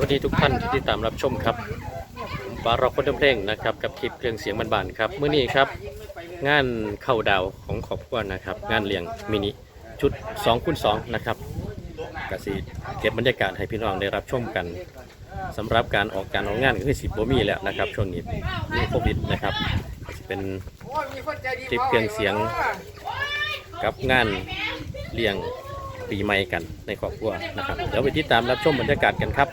วัสดีทุกท่านที่ติดตามรับชมครับบาร์ร็อกคนเพลงนะครับกับคลิปเครื่องเสียงบานๆครับเมื่อนี้ครับ งานเข้าดาวของขอบครัวนะครับ งานเลี้ยงมินิชุด2คูณ2นะครับกสิเก็บบรรยากาศให้พี่น้องได้รับชมกันสำหรับการออกการออกงานก็คือสิบบมีแล้วนะครับช่วงนี้มีโควิดนะครับเป็นคลิปเครื่องเสียงกับงานเลี้ยงปีใหม่กันในครอบครัวนะครับเดี๋ยวไปติดตามรับชมบรรยากาศกันครับ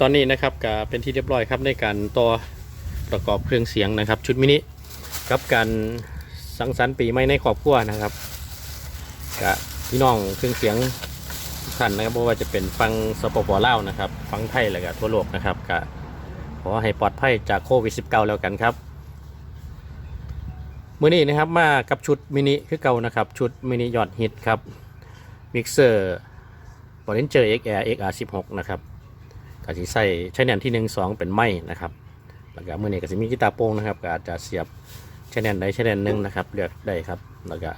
ตอนนี้นะครับก็เป็นที่เรียบร้อยครับในการต่อประกอบเครื่องเสียงนะครับ ชุดมินิกับการสังสรรค์ปีใหม่ในครอบครัวนะครับกับพี่น้องเครื่องเสียงทุกท่านนะครับไม่ว่าจะเป็นฟังสปปลาวนะครับฟังไทยและก็ทั่วโลกนะครับก็ขอให้ปลอดภัยจากโควิด -19 แล้วกันครับมื้อนี้นะครับมากับชุดมินิคือเก่านะครับชุดมินิยอดฮิตครับมิกเซอร์บอลเลนเจอร์ XR XR16 นะครับ ก็สิใส่ใช้แนนที่ 1 2 เป็นไม้นะครับแล้วก็มื้อนี้ก็สิมีกีตาร์โปร่งนะครับก็อาจจะเสียบใช้แนนใดใช้แนนหนึ่งนะครับเลือกได้ครับแล้วก็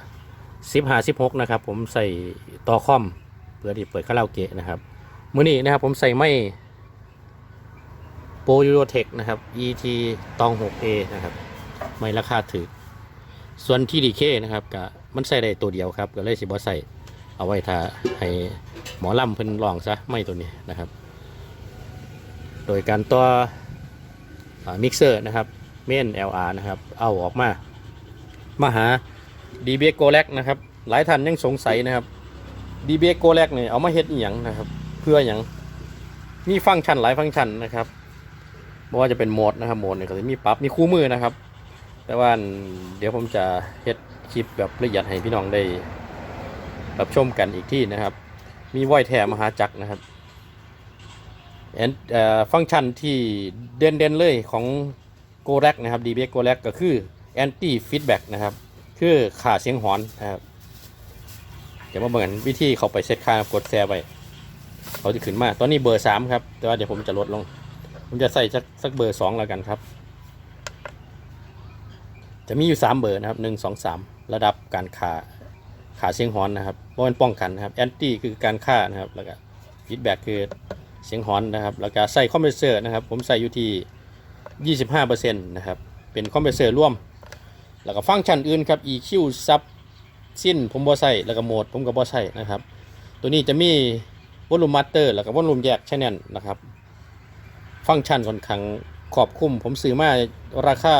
10 56นะครับผมใส่ต่อคอมเพื่อที่เปิดคาราโอเกะนะครับมื้อนี้นะครับผมใส่ไม้โปรยูโรเทคนะครับ ET ตอง 6A นะครับไม่ราคาถือส่วนที่ดีเคนะครับก็มันใส่ได้ตัวเดียวครับ ก็เลยสิบ่ใส่เอาไว้ถ้าให้หมอลำเพิ่นลองซะไม่ตัวนี้นะครับ โดยการตัวมิกเซอร์นะครับเมน LR นะครับ เอาออกมา มาหา DBX Go l a c นะครับ หลายท่านยังสงสัยนะครับ DBX Go l a c เนี่ยเอามาเฮ็ดอีหยังนะครับ เพื่ออย่างมีฟังก์ชันหลายฟังก์ชันนะครับไม่ว่าจะเป็นโหมดนะครับโหมดเนี่ยก็จะมีปรับมีคู่มือนะครับ แต่ว่าเดี๋ยวผมจะเฮ็ดคลิปแบบละเอียดให้พี่น้องได้รับชมกันอีกที่นะครับ มีไวแถมมหาจักรนะครับ ฟังก์ชันที่เด่นเด่นเลยของ g o r a c นะครับ DBX g o r a c ก็คือ anti feedback นะครับ คือขาเสียงหอนนะครับเดี๋ยวมาเบิ่งกันวิธีเขาไปเซตค่ากดแชร์ไปเขาจะขึ้นมา ตอนนี้เบอร์3ครับ แต่ว่าเดี๋ยวผมจะลดลง ผมจะใส่สักสักเบอร์2แล้วกันครับ จะมีอยู่3เบอร์นะครับ1 2 3ระดับการขาขาเสียงหอนนะครับเพราะมันป้องกันนะครับแอนตี้คือการฆ่านะครับแล้วก็ฟีดแบ็กคือ เสียงหอนนะครับแล้วก็ใส่คอมเพรสเซอร์นะครับ ผมใส่อยู่ที่ 25%นะครับ เป็นคอมเพรสเซอร์ร่วม แล้วก็ฟังก์ชันอื่นครับ EQ ซับสิ้นผมบ่ใส่แล้วก็โหมดผมก็บ่ใส่นะครับ ตัวนี้จะมีวอลลุ่มมาสเตอร์แล้วก็วอลลุ่มแยกแชนแนลนะครับ ฟังก์ชันค่อนข้างครอบคลุมผมซื้อมาราคา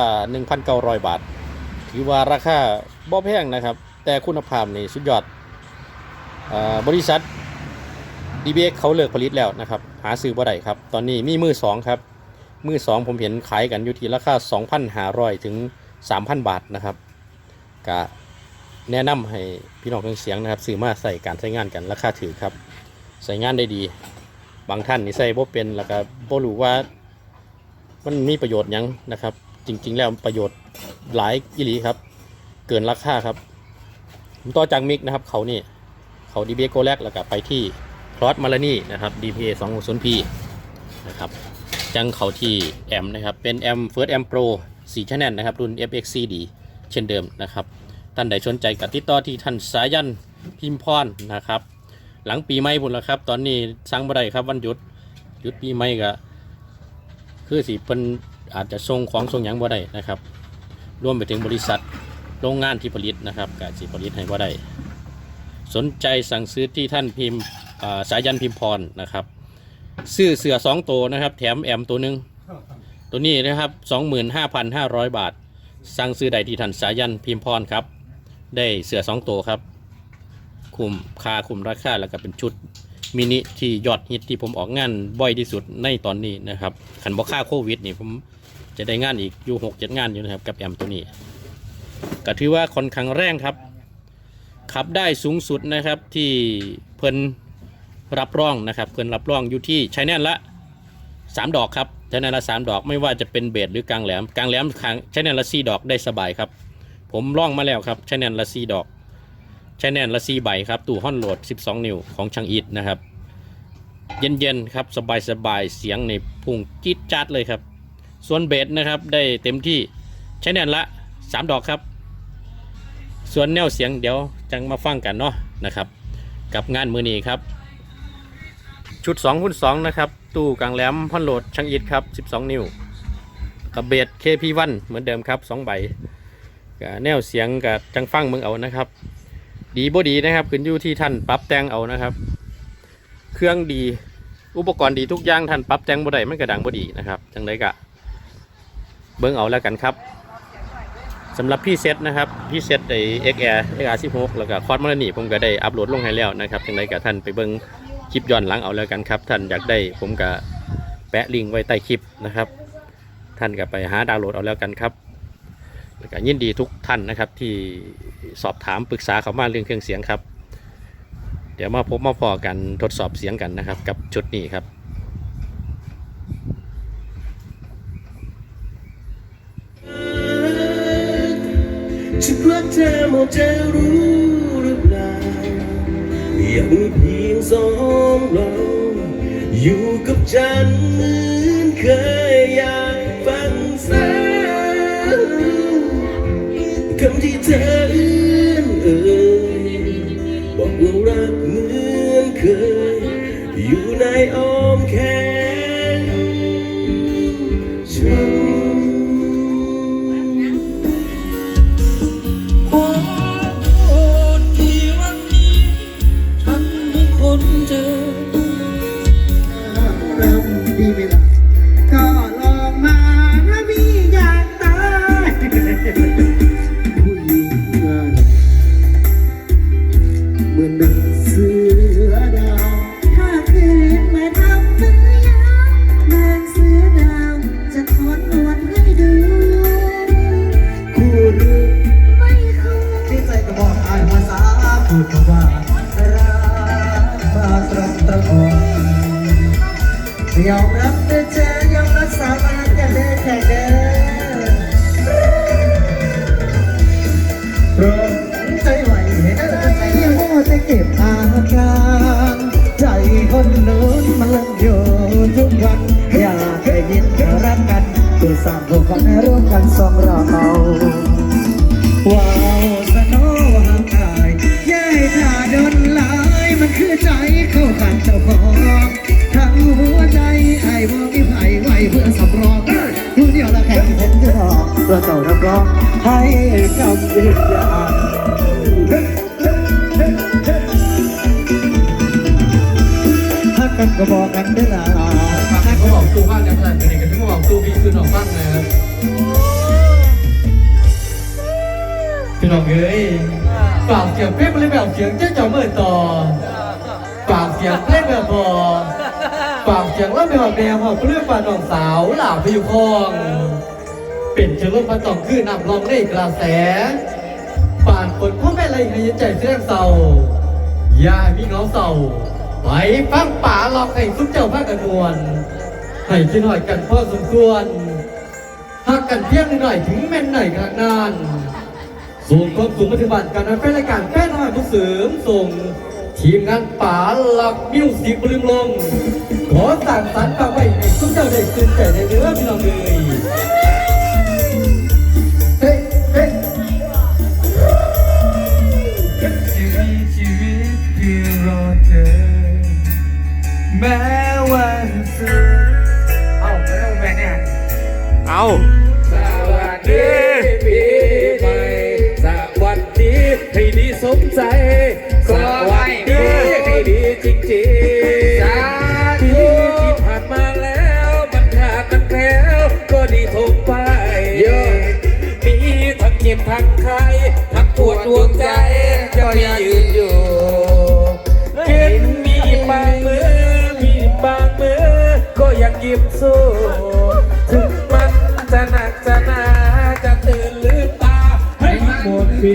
1,900 บาท ถือว่าราคาบ่แพงนะครับ แต่คุณภาพนี่สุดยอดอบริษัท DBX เขาเลิกผลิตแล้วนะครับ หาซื้อบ่ได้ครับ ตอนนี้มีมือ2ครับ มือ2ผมเห็นขายกันอยู่ที่ราคา 2,500 ถึง 3,000 บาทนะครับก็แนะนำให้พี่น้องเครื่องเสียงนะครับซื้อมาใส่การใช้งานกันราคาถือครับ ใส่งานได้ดี บางท่านนี่ใส่บ่เป็นแล้วก็บ่รู้ว่ามันมีประโยชน์ยังนะครับ จริง ๆ แล้วประโยชน์หลายอีหลีครับ เกินราคาครับผมต่อจากมิกนะครับ เขานี่เขา DBA Go แรกแล้วก็ไปที่ คลอสมาลานี่นะครับ DPA 2 0 0 P นะครับจังเขาที่แอมนะครับ เป็นแอม First Amp Pro 4 Channel นะครับ รุ่น FXCD เช่นเดิมนะครับ ท่านใดสนใจกับติดต่อที่ท่านสายันพิมพรนะครับ หลังปีใหม่พุ่นแล้วครับ ตอนนี้สั่งบ่ได้ครับวันหยุดหยุดปีใหม่ก็คือสิเพิ่นอาจจะส่งของส่งหยังบ่ได้นะครับ รวมไปถึงบริษัทโรงงานที่ผลิตนะครับก็สิผลิตให้บ่ได้ สนใจสั่งซื้อที่ท่านพิมพ์ สายันพิมพรนะครับซื้อเสือสองตัวนะครับ แถมแอมตัวหนึ่งตัวนี้นะครับ25,500บาท สั่งซื้อได้ที่ท่านสายันพิมพรครับ ได้เสือสองตัวครับ คุมค่าคุมราคาแล้วก็เป็นชุดมินิที่ยอดฮิตที่ผมออกงานบ่อยที่สุดในตอนนี้นะครับขันบอกค่าโควิดนี่ผมจะได้งานอีกอยู่หกเจ็ดงานอยู่นะครับกับแอมตัวนี้ก็ถือว่าค่อนข้างแรงครับ ขับได้สูงสุดนะครับที่เพิ่น รับรองนะครับเพิ่นรับรองอยู่ที่ใช้แน่นละสามดอกครับใช้แน่นละสามดอกไม่ว่าจะเป็นเบสหรือกลางแหลมกลางแหลมใช้แน่นละสี่ดอกได้สบายครับ ผมล่องมาแล้วครับใช้แน่นละสี่ดอกใช้แน่นละซีใบครับตู้ฮอนโหลด 12 นิ้วของช่างอีทนะครับ เย็นๆครับสบายๆเสียงในพุ่งจี๊ดจัดเลยครับ ส่วนเบสนะครับได้เต็มที่ใช้แน่นละ 3 ดอกครับ ส่วนแนวเสียงเดี๋ยวจังมาฟังกันเนาะนะครับ กับงานมือนี้ครับ ชุด2คูณ2นะครับ ตู้กลางแหลมฮอนโหลดช่างอีทครับ 12 นิ้วกับเบส KP1 เหมือนเดิมครับ 2 ใบก็แนวเสียงกับจังฟังมึงเอานะครับ ดีบ่ดีนะครับ ขึ้นอยู่ที่ท่านปรับแต่งเอานะครับ เครื่องดีอุปกรณ์ดีทุกอย่างท่านปรับแต่งบ่ได้มันก็ดังบ่ดีนะครับจังไดก็เบิ่งเอาแล้วกันครับสำหรับพี่เซตนะครับพี่เซตไอ้ XR XR 16แล้วก็คอร์ดมานี่ผมก็ได้อัปโหลดลงให้แล้วนะครับจังไดก็ท่านไปเบิ่ง คลิปย้อนหลังเอาแล้วกันครับ ท่านอยากได้ผมก็แปะลิงก์ไว้ใต้คลิปนะครับ ท่านก็ไปหาดาวน์โหลดเอาแล้วกันครับแล้วก็ยินดีทุกท่านนะครับ ที่สอบถามปรึกษาเขามาเรื่องเครื่องเสียงครับ เดี๋ยวมาพบมาพอกันทดสอบเสียงกันนะครับ กับชุดนี้ครับฉันรักเธอหมดจรู้หรือเปล่ายังมีเพียง สองเราอยู่กับฉันเหมือนเคยอยากฟังซ้ำคำที่เธอเอื้อนเอ่ยบอกว่ารักเหมือนเคย อยู่ในอ้อมแขนฉัน สร้างพวกฝันให้ร่วมกันสองเราว้าวสนอห่างกายย่ายถ้าโดนลายมันคือใจเข้ากันเจ้าของทั้งหัวใจไอ้บอกอีไผ่ไว้เพื่อสำรองผู้เดียวละแข่งผมจะรอเราเจ้ารับรองให้คำยืนยันถ้ากันก็บอกกันได้ เอ้ยฝากเสียงเพลงมาเลยแบบเสียงเจ้าเจ้าเมื่อต่อฝากเสียงเพลงแบบพอฝากเสียงเล่าแบบแนวหอบเรื่องป่าน้องสาวหลาพยุคองเป็นเชื้อโรคประจองคือนำลองได้กระแสป่านฝนพ่อแม่ไรให้ยินใจเสื่องเศร้าย่ามีเหงเศร้าไปฟังป่าลอกให้สุดเจ้าพากันมวนให้คิดหน่อยกันพอสมควรหักกันเพียงหน่อยถึงแม่นหน่อยขนาดนาน ส่งความสูงปฏิบัติการนันเป็นรายการแป้นน้อยผู้เสริมส่ง ทีมงานป่าหลักมิวสิกบลืมลง ขอสั่งสรรค์ฝากไว้ให้ทุกเจ้าได้ตื่นใจในเนื้อพี่น้องเลย ดีทงไปมีทั้งเจ็บทั้งไข้ทั้งปวดดวงใจก็ยังยืนอยู่เห็นมีบางมือมีบางมือก็ยังยิ้มสู้ถึงมันจะหนักจะหนาจะตื่นลืมตาให้มันหมดปี